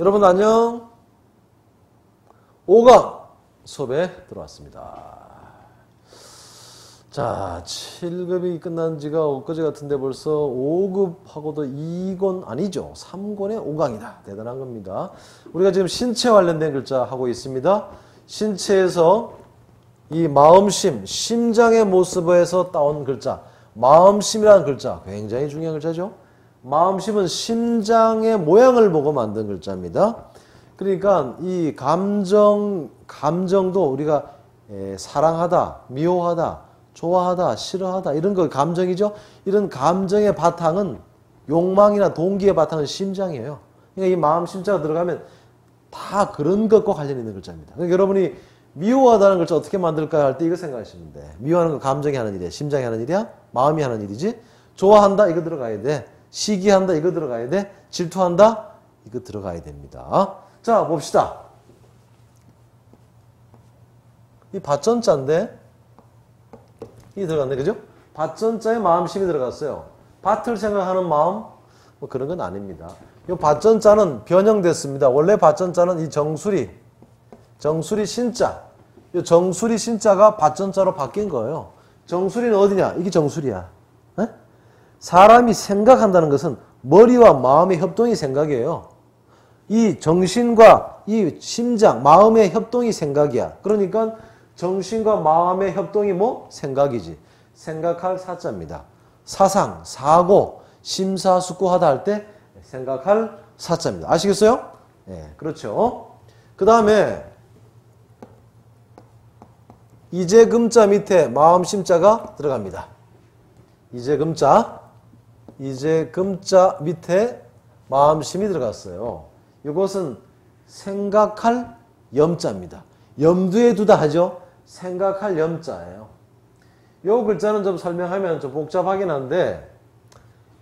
여러분 안녕. 5강 수업에 들어왔습니다. 자, 7급이 끝난 지가 엊그제 같은데 벌써 5급하고도 2권 아니죠. 3권의 5강이다. 대단한 겁니다. 우리가 지금 신체 관련된 글자 하고 있습니다. 신체에서 이 마음심, 심장의 모습에서 따온 글자, 마음심이라는 글자 굉장히 중요한 글자죠. 마음심은 심장의 모양을 보고 만든 글자입니다. 그러니까 이 감정, 감정도 우리가 사랑하다, 미워하다, 좋아하다, 싫어하다 이런 거 감정이죠. 이런 감정의 바탕은 욕망이나 동기의 바탕은 심장이에요. 그러니까 이 마음 심자가 들어가면 다 그런 것과 관련 있는 글자입니다. 그러니까 여러분이 미워하다는 글자 어떻게 만들까 할 때 이거 생각하시면 돼. 미워하는 건 감정이 하는 일이야. 심장이 하는 일이야. 마음이 하는 일이지. 좋아한다 이거 들어가야 돼. 시기한다 이거 들어가야 돼. 질투한다 이거 들어가야 됩니다. 자 봅시다. 이 밭전자인데 이 들어갔네 그죠? 밭전자에 마음심이 들어갔어요. 밭을 생각하는 마음 뭐 그런 건 아닙니다. 이 밭전자는 변형됐습니다. 원래 밭전자는 이 정수리 정수리 신자 이 정수리 신자가 밭전자로 바뀐 거예요. 정수리는 어디냐? 이게 정수리야. 에? 사람이 생각한다는 것은 머리와 마음의 협동이 생각이에요. 이 정신과 이 심장, 마음의 협동이 생각이야. 그러니까 정신과 마음의 협동이 뭐? 생각이지. 생각할 사자입니다. 사상, 사고, 심사숙고하다 할 때 생각할 사자입니다. 아시겠어요? 네, 그렇죠. 그 다음에 이제 금자 밑에 마음 심자가 들어갑니다. 이제 금자, 이제 금자 밑에 마음심이 들어갔어요. 이것은 생각할 염자입니다. 염두에 두다 하죠. 생각할 염자예요. 요 글자는 좀 설명하면 좀 복잡하긴 한데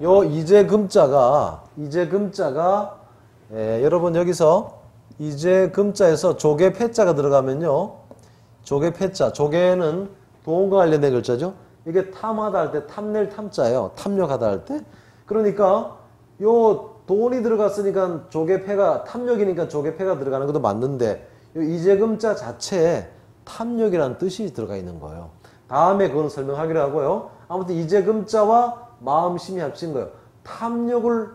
요 이제 금자가 이제 금자가 예, 여러분 여기서 이제 금자에서 조개 패자가 들어가면요. 조개 패자. 조개는 동과 관련된 글자죠. 이게 탐하다 할 때 탐낼 탐자예요. 탐욕하다 할 때. 그러니까 요 돈이 들어갔으니까 조개패가 탐욕이니까 조개패가 들어가는 것도 맞는데 요 이재금자 자체에 탐욕이라는 뜻이 들어가 있는 거예요. 다음에 그건 설명하기로 하고요. 아무튼 이재금자와 마음심이 합친 거예요. 탐욕을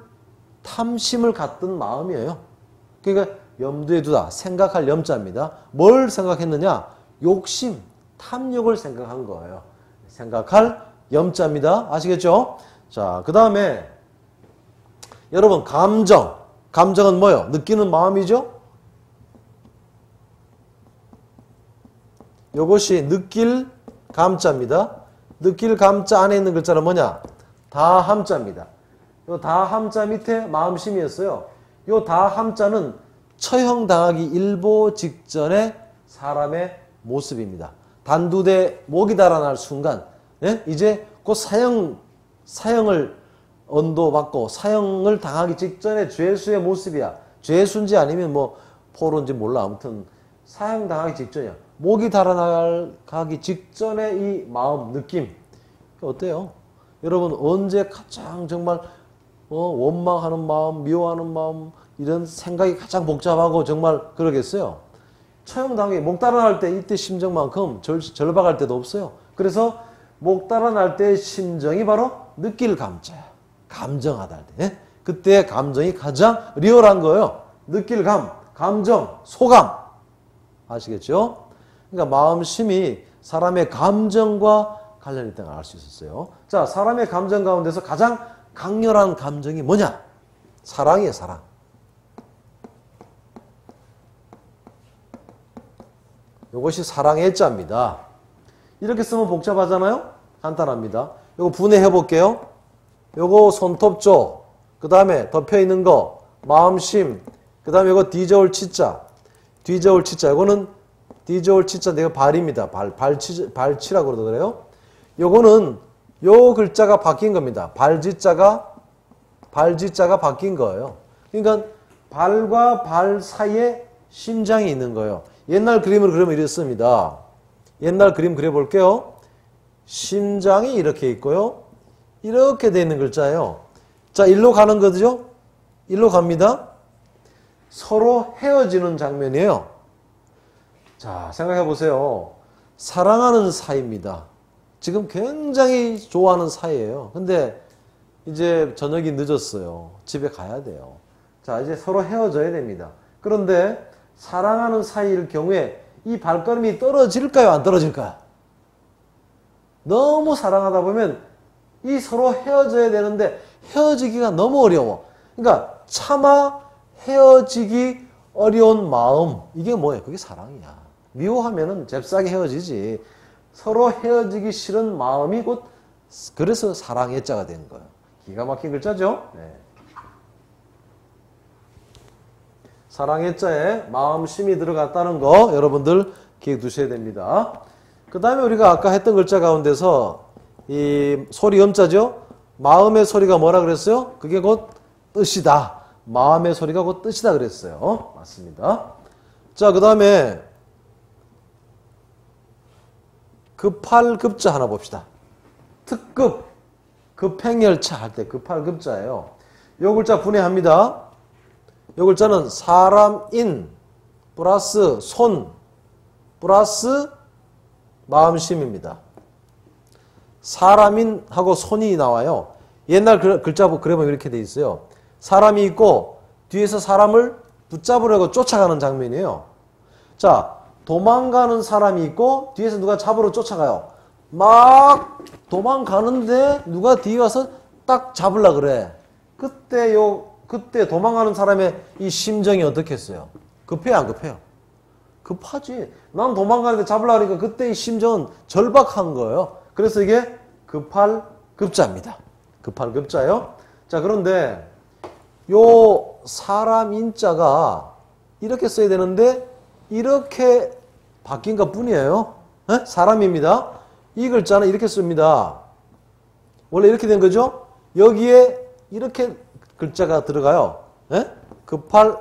탐심을 갖던 마음이에요. 그러니까 염두에 두다 생각할 염자입니다. 뭘 생각했느냐? 욕심, 탐욕을 생각한 거예요. 생각할 염자입니다. 아시겠죠? 자, 그 다음에 여러분 감정, 감정은 뭐요? 느끼는 마음이죠? 요것이 느낄 감자입니다. 느낄 감자 안에 있는 글자는 뭐냐? 다함자입니다. 요 다함자 밑에 마음심이었어요. 요 다함자는 처형당하기 일보 직전에 사람의 모습입니다. 단두대 목이 달아날 순간 예? 이제 곧 사형 사형을 언도받고 사형을 당하기 직전에 죄수의 모습이야. 죄수인지 아니면 뭐 포로인지 몰라. 아무튼 사형 당하기 직전이야. 목이 달아나가기 직전에 이 마음 느낌 어때요? 여러분 언제 가장 정말 어, 원망하는 마음, 미워하는 마음 이런 생각이 가장 복잡하고 정말 그러겠어요. 처형당하기 목 달아날 때 이때 심정만큼 절, 절박할 때도 없어요. 그래서 목 달아날 때의 심정이 바로 느낄 감자야. 감정하다 할 때. 그때 감정이 가장 리얼한 거예요. 느낄 감, 감정, 소감. 아시겠죠? 그러니까 마음심이 사람의 감정과 관련이 있다는 걸 알 수 있었어요. 자, 사람의 감정 가운데서 가장 강렬한 감정이 뭐냐? 사랑이에요, 사랑. 이것이 사랑의 자입니다. 이렇게 쓰면 복잡하잖아요? 간단합니다. 이거 분해해 볼게요. 요거 손톱조, 그 다음에 덮여 있는 거, 마음심, 그 다음에 이거 뒤저울 치자, 뒤저울 치자. 이거는 뒤저울 치자 내가 발입니다. 발, 발치, 발치라고 그러더래요. 요거는 요 글자가 바뀐 겁니다. 발지자가, 발지자가 바뀐 거예요. 그러니까 발과 발 사이에 심장이 있는 거예요. 옛날 그림을 그리면 이랬습니다. 옛날 그림 그려볼게요. 심장이 이렇게 있고요. 이렇게 돼 있는 글자예요. 자, 일로 가는 거죠? 일로 갑니다. 서로 헤어지는 장면이에요. 자, 생각해 보세요. 사랑하는 사이입니다. 지금 굉장히 좋아하는 사이예요. 근데 이제 저녁이 늦었어요. 집에 가야 돼요. 자, 이제 서로 헤어져야 됩니다. 그런데 사랑하는 사이일 경우에 이 발걸음이 떨어질까요? 안 떨어질까요? 너무 사랑하다 보면 이 서로 헤어져야 되는데 헤어지기가 너무 어려워. 그러니까 차마 헤어지기 어려운 마음. 이게 뭐예요? 그게 사랑이야. 미워하면은 잽싸게 헤어지지. 서로 헤어지기 싫은 마음이 곧 그래서 사랑의 자가 된 거예요. 기가 막힌 글자죠? 네. 사랑의 자에 마음 심이 들어갔다는 거 여러분들 기억 두셔야 됩니다. 그 다음에 우리가 아까 했던 글자 가운데서 이 소리 음자죠? 마음의 소리가 뭐라 그랬어요? 그게 곧 뜻이다. 마음의 소리가 곧 뜻이다 그랬어요. 맞습니다. 자, 그 다음에 급할 급자 하나 봅시다. 특급, 급행열차 할 때 급할 급자예요. 요 글자 분해합니다. 요 글자는 사람인 플러스 손 플러스 마음심입니다. 사람인하고 손이 나와요. 옛날 글자 그래보면 이렇게 돼 있어요. 사람이 있고 뒤에서 사람을 붙잡으려고 쫓아가는 장면이에요. 자, 도망가는 사람이 있고 뒤에서 누가 잡으러 쫓아가요. 막 도망가는데 누가 뒤에 와서 딱 잡으려 그래. 그때 요 그때 도망가는 사람의 이 심정이 어떻겠어요? 급해요, 안 급해요? 급하지. 난 도망가는데 잡으려 하니까 그때 이 심정은 절박한 거예요. 그래서 이게 급할 급자입니다. 급할 급자요. 자, 그런데 요 사람 인자가 이렇게 써야 되는데 이렇게 바뀐 것 뿐이에요. 에? 사람입니다. 이 글자는 이렇게 씁니다. 원래 이렇게 된 거죠? 여기에 이렇게 글자가 들어가요. 에? 급할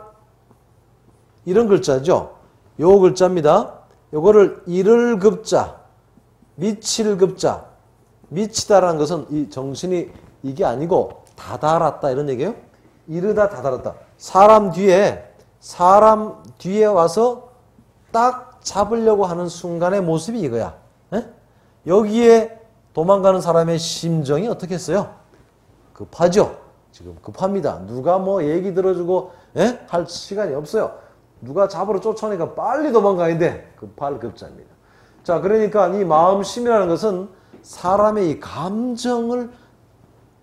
이런 글자죠. 요 글자입니다. 요거를 이를 급자, 미칠 급자, 미치다라는 것은 이 정신이 이게 아니고 다다랐다 이런 얘기예요. 이르다 다다랐다. 사람 뒤에 사람 뒤에 와서 딱 잡으려고 하는 순간의 모습이 이거야. 에? 여기에 도망가는 사람의 심정이 어떻겠어요? 급하죠. 지금 급합니다. 누가 뭐 얘기 들어주고 에? 할 시간이 없어요. 누가 잡으러 쫓아오니까 빨리 도망가야 돼. 급할 급자입니다. 자, 그러니까 이 마음심이라는 것은 사람의 이 감정을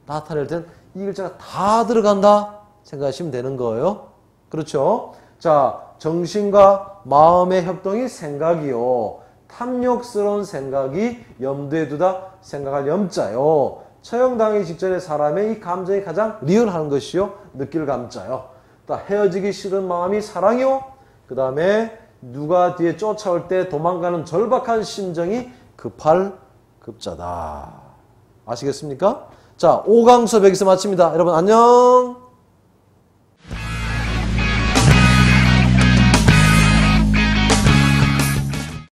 나타낼 땐이 글자가 다 들어간다 생각하시면 되는 거예요. 그렇죠? 자, 정신과 마음의 협동이 생각이요. 탐욕스러운 생각이 염두에 두다 생각할 염자요. 처형당하기 직전에 사람의 이 감정이 가장 리얼한 것이요. 느낄 감자요. 또 헤어지기 싫은 마음이 사랑이요. 그 다음에 누가 뒤에 쫓아올 때 도망가는 절박한 심정이 급할 급자다. 아시겠습니까? 자, 5강 수업 여기서 마칩니다. 여러분 안녕!